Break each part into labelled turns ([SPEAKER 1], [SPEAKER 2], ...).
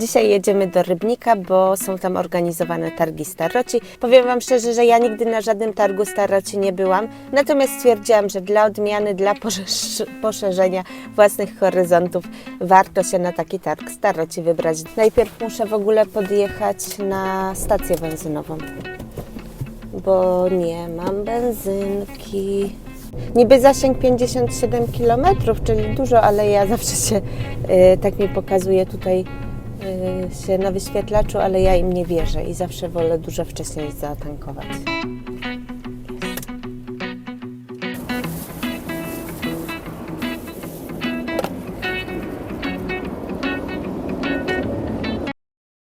[SPEAKER 1] Dzisiaj jedziemy do Rybnika, bo są tam organizowane targi staroci. Powiem Wam szczerze, że ja nigdy na żadnym targu staroci nie byłam, natomiast stwierdziłam, że dla odmiany, dla poszerz- poszerzenia własnych horyzontów warto się na taki targ staroci wybrać. Najpierw muszę w ogóle podjechać na stację benzynową, bo nie mam benzynki. Niby zasięg 57 km, czyli dużo, ale ja zawsze się, y, tak mi pokazuje tutaj się na wyświetlaczu, ale ja im nie wierzę i zawsze wolę dużo wcześniej zatankować.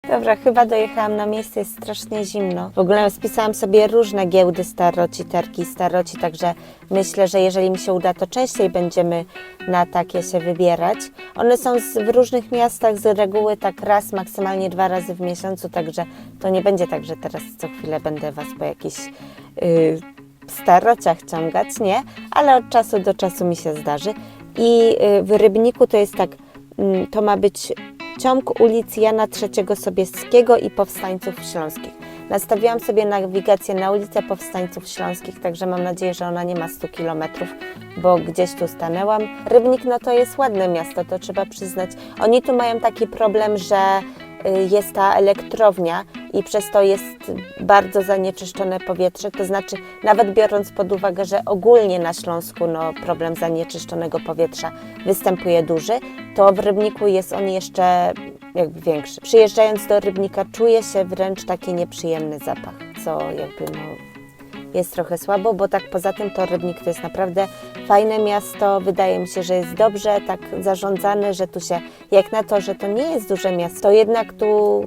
[SPEAKER 1] Dobra, chyba dojechałam na miejsce, jest strasznie zimno. W ogóle spisałam sobie różne giełdy staroci, targi staroci, także myślę, że jeżeli mi się uda, to częściej będziemy na takie się wybierać. One są w różnych miastach z reguły tak raz, maksymalnie dwa razy w miesiącu, także to nie będzie tak, że teraz co chwilę będę Was po jakichś yy, starociach ciągać, nie? Ale od czasu do czasu mi się zdarzy. I yy, w Rybniku to jest tak, mm, to ma być ciąg ulic Jana III Sobieskiego i Powstańców Śląskich. Nastawiłam sobie nawigację na ulicę Powstańców Śląskich, także mam nadzieję, że ona nie ma 100 km, bo gdzieś tu stanęłam. Rybnik no to jest ładne miasto, to trzeba przyznać. Oni tu mają taki problem, że y, jest ta elektrownia i przez to jest bardzo zanieczyszczone powietrze. To znaczy, nawet biorąc pod uwagę, że ogólnie na Śląsku no, problem zanieczyszczonego powietrza występuje duży, to w Rybniku jest on jeszcze jakby większy. Przyjeżdżając do Rybnika czuje się wręcz taki nieprzyjemny zapach, co jakby no, jest trochę słabo, bo tak poza tym to Rybnik to jest naprawdę fajne miasto. Wydaje mi się, że jest dobrze tak zarządzane, że tu się, jak na to, że to nie jest duże miasto, to jednak tu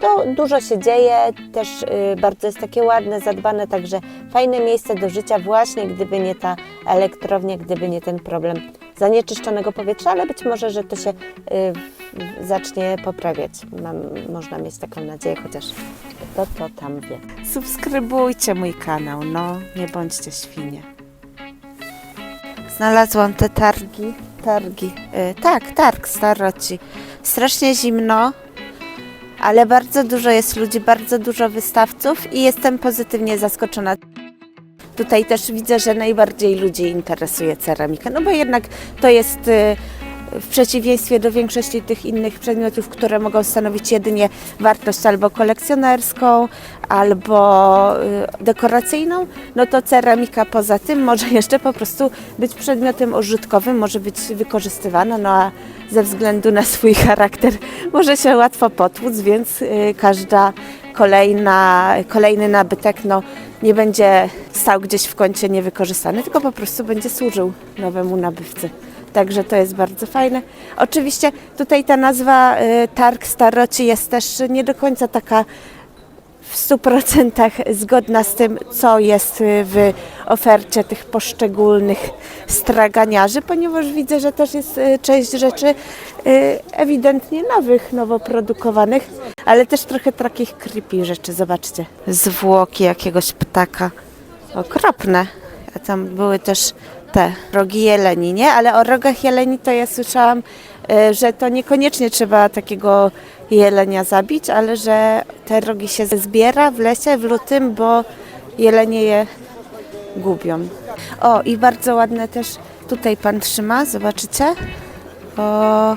[SPEAKER 1] to dużo się dzieje, też y, bardzo jest takie ładne, zadbane, także fajne miejsce do życia właśnie, gdyby nie ta elektrownia, gdyby nie ten problem zanieczyszczonego powietrza, ale być może, że to się y, zacznie poprawiać. Mam, można mieć taką nadzieję, chociaż to to tam wie. Subskrybujcie mój kanał, no nie bądźcie świnie. Znalazłam te targi, targi, y, tak, targ staroci. Strasznie zimno, ale bardzo dużo jest ludzi, bardzo dużo wystawców i jestem pozytywnie zaskoczona. Tutaj też widzę, że najbardziej ludzi interesuje ceramika, no bo jednak to jest y, w przeciwieństwie do większości tych innych przedmiotów, które mogą stanowić jedynie wartość albo kolekcjonerską, albo y, dekoracyjną, no to ceramika poza tym może jeszcze po prostu być przedmiotem użytkowym, może być wykorzystywana, no a ze względu na swój charakter może się łatwo potłuc, więc y, każda kolejna, kolejny nabytek no, nie będzie stał gdzieś w kącie niewykorzystany, tylko po prostu będzie służył nowemu nabywcy. Także to jest bardzo fajne. Oczywiście tutaj ta nazwa y, Targ Staroci jest też nie do końca taka w 100% zgodna z tym, co jest y, w ofercie tych poszczególnych straganiarzy, ponieważ widzę, że też jest y, część rzeczy ewidentnie nowych, nowo produkowanych, ale też trochę takich creepy rzeczy. Zobaczcie, zwłoki jakiegoś ptaka. Okropne. A tam były też te rogi jeleni, nie? Ale o rogach jeleni to ja słyszałam, y, że to niekoniecznie trzeba takiego jelenia zabić, ale że te rogi się zbiera w lesie w lutym, bo jelenie je gubią. O, i bardzo ładne też tutaj pan trzyma, zobaczycie? O,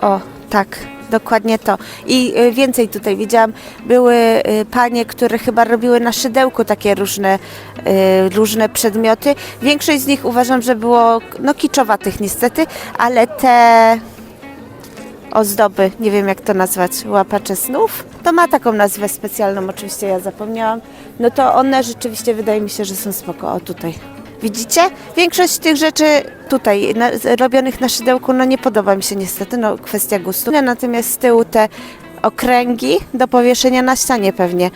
[SPEAKER 1] o tak, dokładnie to. I y, więcej tutaj widziałam, były y, panie, które chyba robiły na szydełku takie różne, y, różne przedmioty. Większość z nich uważam, że było no kiczowatych niestety, ale te ozdoby, nie wiem jak to nazwać, łapacze snów. To ma taką nazwę specjalną, oczywiście ja zapomniałam. No to one rzeczywiście wydaje mi się, że są spoko. O tutaj. Widzicie? Większość tych rzeczy tutaj na, robionych na szydełku, no nie podoba mi się niestety, no kwestia gustu. Natomiast z tyłu te okręgi do powieszenia na ścianie pewnie,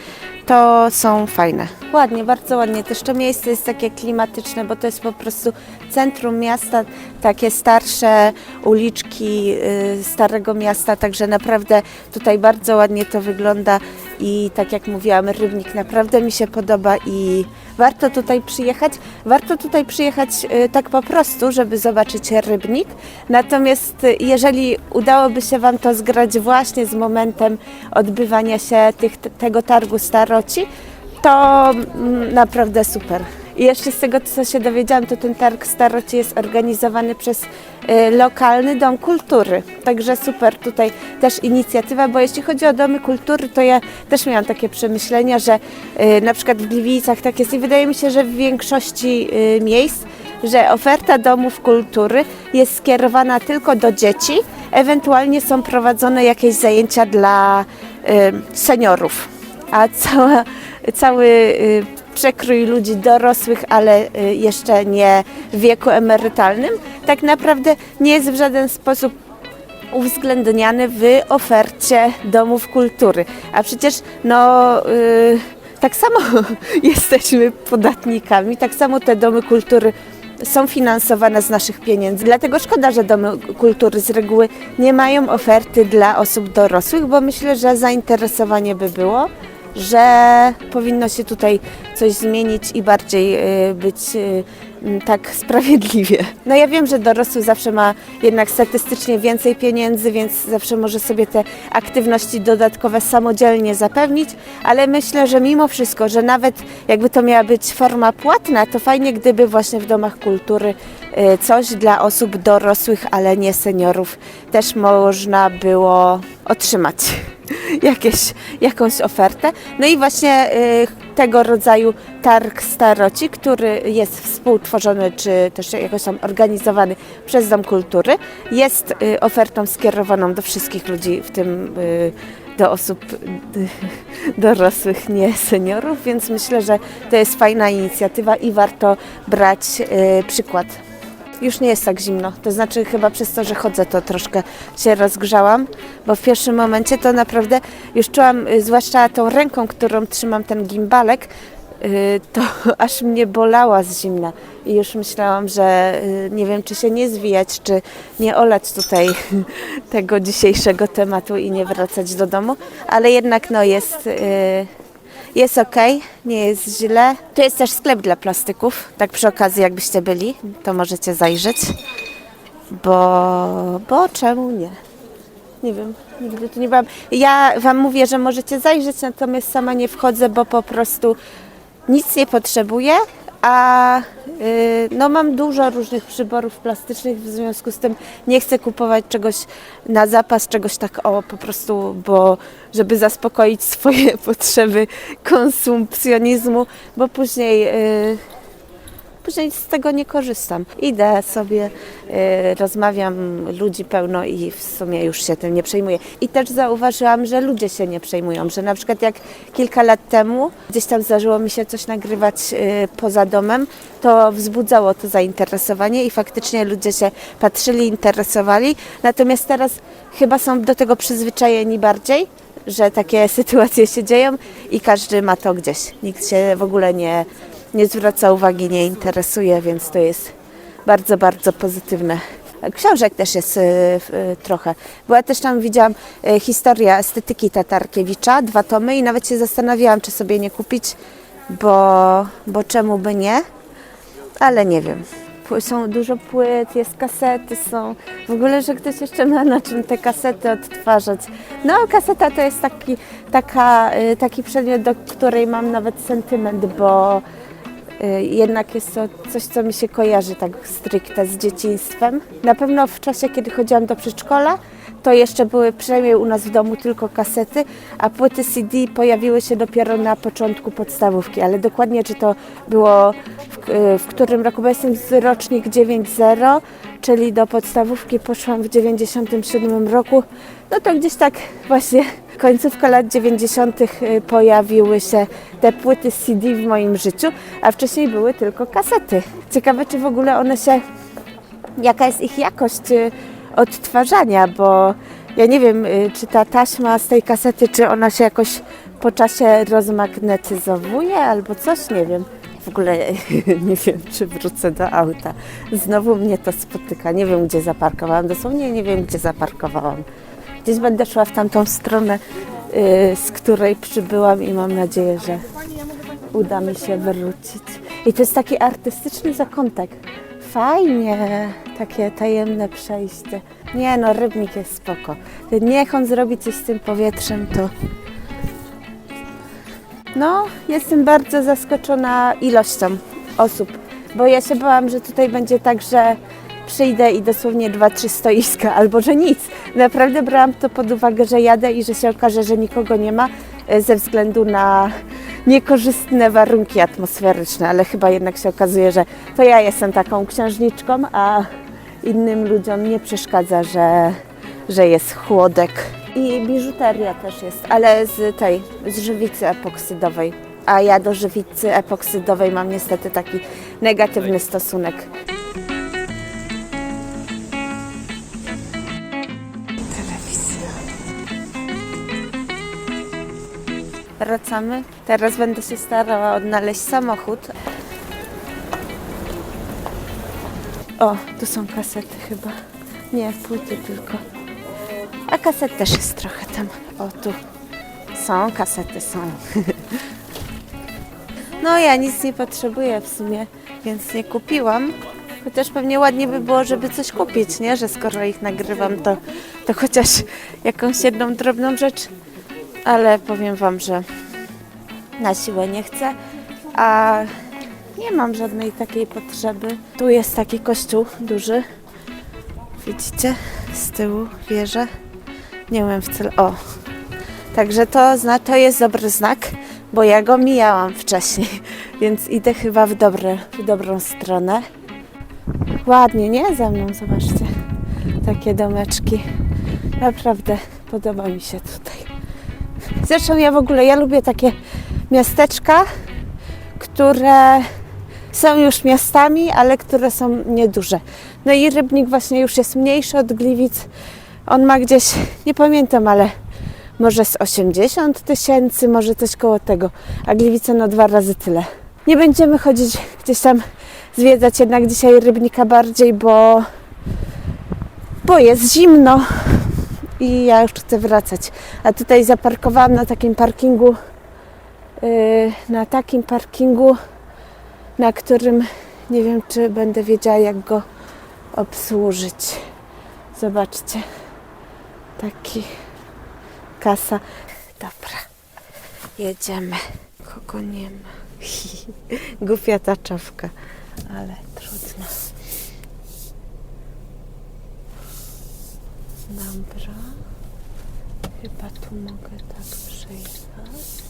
[SPEAKER 1] to są fajne. Ładnie, bardzo ładnie. Też to miejsce jest takie klimatyczne, bo to jest po prostu centrum miasta, takie starsze uliczki y, starego miasta, także naprawdę tutaj bardzo ładnie to wygląda i tak jak mówiłam, Rybnik naprawdę mi się podoba i warto tutaj przyjechać. Warto tutaj przyjechać y, tak po prostu, żeby zobaczyć rybnik. Natomiast y, jeżeli udałoby się Wam to zgrać właśnie z momentem odbywania się tych, tego targu staroci, to mm, naprawdę super. I jeszcze z tego, co się dowiedziałam, to ten targ staroci jest organizowany przez y, lokalny dom kultury. Także super tutaj też inicjatywa, bo jeśli chodzi o domy kultury, to ja też miałam takie przemyślenia, że y, na przykład w Gliwicach tak jest i wydaje mi się, że w większości y, miejsc, że oferta domów kultury jest skierowana tylko do dzieci, ewentualnie są prowadzone jakieś zajęcia dla seniorów a cała, cały przekrój ludzi dorosłych, ale y, jeszcze nie w wieku emerytalnym, tak naprawdę nie jest w żaden sposób uwzględniany w ofercie domów kultury. A przecież no. y, tak samo jesteśmy podatnikami, tak samo te domy kultury są finansowane z naszych pieniędzy. Dlatego szkoda, że domy kultury z reguły nie mają oferty dla osób dorosłych, bo myślę, że zainteresowanie by było, że powinno się tutaj coś zmienić i bardziej y, być y, tak sprawiedliwie. No ja wiem, że dorosły zawsze ma jednak statystycznie więcej pieniędzy, więc zawsze może sobie te aktywności dodatkowe samodzielnie zapewnić, ale myślę, że mimo wszystko, że nawet jakby to miała być forma płatna, to fajnie gdyby właśnie w domach kultury y, coś dla osób dorosłych, ale nie seniorów też można było otrzymać jakieś, jakąś ofertę. No i właśnie y, tego rodzaju targ staroci, który jest współtworzony czy też jakoś tam organizowany przez Dom Kultury, jest y, ofertą skierowaną do wszystkich ludzi, w tym y, do osób dorosłych, nie seniorów, więc myślę, że to jest fajna inicjatywa i warto brać przykład. Już nie jest tak zimno, to znaczy chyba przez to, że chodzę, to troszkę się rozgrzałam, bo w pierwszym momencie to naprawdę już czułam, y, zwłaszcza tą ręką, którą trzymam ten gimbalek, y, to aż mnie bolała z zimna. I już myślałam, że y, nie wiem, czy się nie zwijać, czy nie olać tutaj tego dzisiejszego tematu i nie wracać do domu, ale jednak no jest... jest ok, nie jest źle. Tu jest też sklep dla plastyków. Tak przy okazji, jakbyście byli, to możecie zajrzeć. Bo, bo czemu nie? Nie wiem, nigdy tu nie byłam. Ja Wam mówię, że możecie zajrzeć, natomiast sama nie wchodzę, bo po prostu nic nie potrzebuję, a y, no mam dużo różnych przyborów plastycznych, w związku z tym nie chcę kupować czegoś na zapas, czegoś tak o po prostu, bo żeby zaspokoić swoje potrzeby konsumpcjonizmu, bo później y, później z tego nie korzystam. Idę sobie, y, rozmawiam, ludzi pełno i w sumie już się tym nie przejmuję. I też zauważyłam, że ludzie się nie przejmują, że na przykład jak kilka lat temu gdzieś tam zdarzyło mi się coś nagrywać y, poza domem, to wzbudzało to zainteresowanie i faktycznie ludzie się patrzyli, interesowali. Natomiast teraz chyba są do tego przyzwyczajeni bardziej, że takie sytuacje się dzieją i każdy ma to gdzieś. Nikt się w ogóle nie, nie zwraca uwagi, nie interesuje, więc to jest bardzo, bardzo pozytywne. Książek też jest y, y, trochę, bo ja też tam widziałam y, historia estetyki Tatarkiewicza, dwa tomy i nawet się zastanawiałam, czy sobie nie kupić, bo, bo czemu by nie, ale nie wiem. Są dużo płyt, jest kasety, są. W ogóle, że ktoś jeszcze ma na czym te kasety odtwarzać. No, kaseta to jest taki, taka, y, taki przedmiot, do której mam nawet sentyment, bo y, jednak jest to coś, co mi się kojarzy tak stricte z dzieciństwem. Na pewno w czasie, kiedy chodziłam do przedszkola, to jeszcze były przynajmniej u nas w domu tylko kasety, a płyty CD pojawiły się dopiero na początku podstawówki, ale dokładnie czy to było w, y, w którym roku, bo jestem z rocznik 9.0, czyli do podstawówki poszłam w 97 roku, no to gdzieś tak właśnie końcówka lat 90. y, pojawiły się te płyty CD w moim życiu, a wcześniej były tylko kasety. Ciekawe, czy w ogóle one się jaka jest ich jakość y, odtwarzania, bo ja nie wiem, y, czy ta taśma z tej kasety, czy ona się jakoś po czasie rozmagnetyzowuje albo coś, nie wiem. W ogóle nie wiem, czy wrócę do auta. Znowu mnie to spotyka. Nie wiem, gdzie zaparkowałam. Dosłownie nie wiem, gdzie zaparkowałam. Gdzieś będę szła w tamtą stronę, y, z której przybyłam i mam nadzieję, że uda mi się wrócić. I to jest taki artystyczny zakątek. Fajnie, takie tajemne przejście. Nie no, rybnik jest spoko. Niech on zrobi coś z tym powietrzem, to... No, jestem bardzo zaskoczona ilością osób, bo ja się bałam, że tutaj będzie tak, że przyjdę i dosłownie dwa, trzy stoiska, albo że nic. Naprawdę brałam to pod uwagę, że jadę i że się okaże, że nikogo nie ma e, ze względu na niekorzystne warunki atmosferyczne, ale chyba jednak się okazuje, że to ja jestem taką księżniczką, a innym ludziom nie przeszkadza, że, że jest chłodek. I biżuteria też jest, ale z tej, z żywicy epoksydowej. A ja do żywicy epoksydowej mam niestety taki negatywny stosunek. Wracamy. Teraz będę się starała odnaleźć samochód. O, tu są kasety chyba. Nie, płyty tylko. A kaset też jest trochę tam. O, tu są, kasety są. No ja nic nie potrzebuję w sumie, więc nie kupiłam. Chociaż pewnie ładnie by było, żeby coś kupić, nie? Że skoro ich nagrywam, to, to chociaż jakąś jedną drobną rzecz. Ale powiem Wam, że na siłę nie chcę, a nie mam żadnej takiej potrzeby. Tu jest taki kościół duży. Widzicie? Z tyłu wieżę. Nie wiem w celu. O! Także to, to jest dobry znak, bo ja go mijałam wcześniej, więc idę chyba w, dobre, w dobrą stronę. Ładnie, nie? Za mną, zobaczcie. Takie domeczki. Naprawdę podoba mi się tutaj. Zresztą ja w ogóle, ja lubię takie miasteczka, które są już miastami, ale które są nieduże. No i Rybnik właśnie już jest mniejszy od Gliwic. On ma gdzieś, nie pamiętam, ale może z 80 tysięcy, może coś koło tego, a Gliwice no dwa razy tyle. Nie będziemy chodzić gdzieś tam zwiedzać jednak dzisiaj Rybnika bardziej, bo, bo jest zimno i ja już chcę wracać. A tutaj zaparkowałam na takim parkingu, yy, na takim parkingu, na którym nie wiem, czy będę wiedziała, jak go obsłużyć. Zobaczcie, taki kasa. Dobra, jedziemy. Kogo nie ma. Głupia ta czapka, ale trudno. Dobra. Chyba tu mogę tak przejechać.